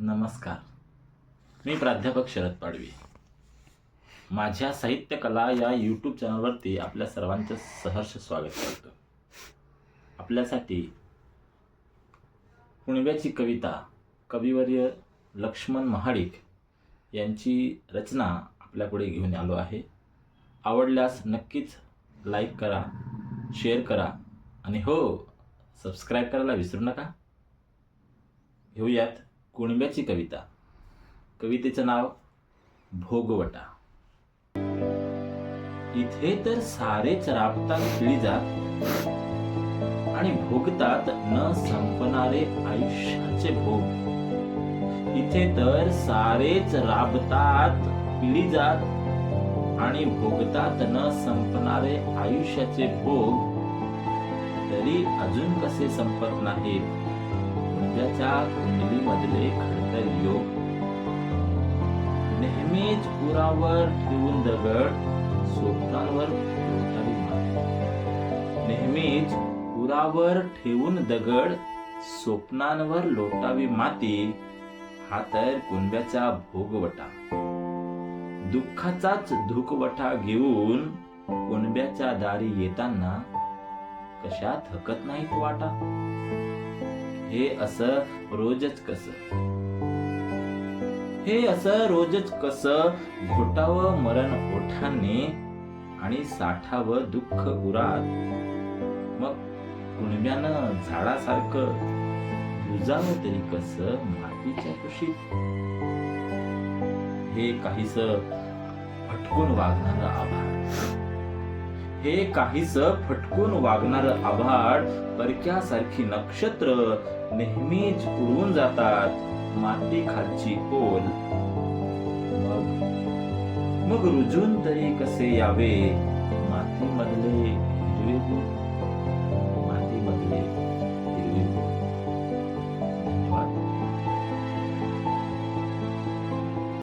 नमस्कार. मी प्राध्यापक शरद पाडवी. माझ्या साहित्य कला या यूट्यूब चॅनलवरती आपल्या सर्वांचं सहर्ष स्वागत करतो. आपल्यासाठी पुणव्याची कविता कविवर्य लक्ष्मण महाडिक यांची रचना आपल्यापुढे घेऊन आलो आहे. आवडल्यास नक्कीच लाईक करा शेअर करा आणि हो सबस्क्राईब करायला विसरू नका. घेऊयात कुणब्याची कविता. कवितेचं नाव भोगवटा. इथे तर सारेच राबतात खिळी जात आणि भोगतात न संपणारे आयुष्याचे भोग. इथे तर सारेच राबतात पिढी जात आणि भोगतात न संपणारे आयुष्याचे भोग. तरी अजून कसे संपत नाहीत? सध्याच्या कुंडलीमधले खडतर योग नेहमीच पुरावर ठेवून दगड स्वप्नांवर माती नेहमीच पुरावर ठेवून दगड स्वप्नांवर लोटावी माती हा तर कुंब्याचा भोगवटा. दुःखाचाच धुकवटा घेऊन कुणब्याच्या दारी येताना कशा थकत नाहीत वाटा? हे असं रोजच कस? हे असं रोजच कस घोटावं मरण ओठाने आणि साठावं दुःख उरात मग कुणब्यानं झाडासारखं रुजावं तरी कस मातीच्या कुशीत? हे काहीस अटकून वागणारं आभाळ हे काहीच फटकून वागणार आभाळ परक्यासारखी नक्षत्र नेहमीच उडून जातात माती खालची ओल. मग मग रुजून तरी कसे यावे? मातीमधले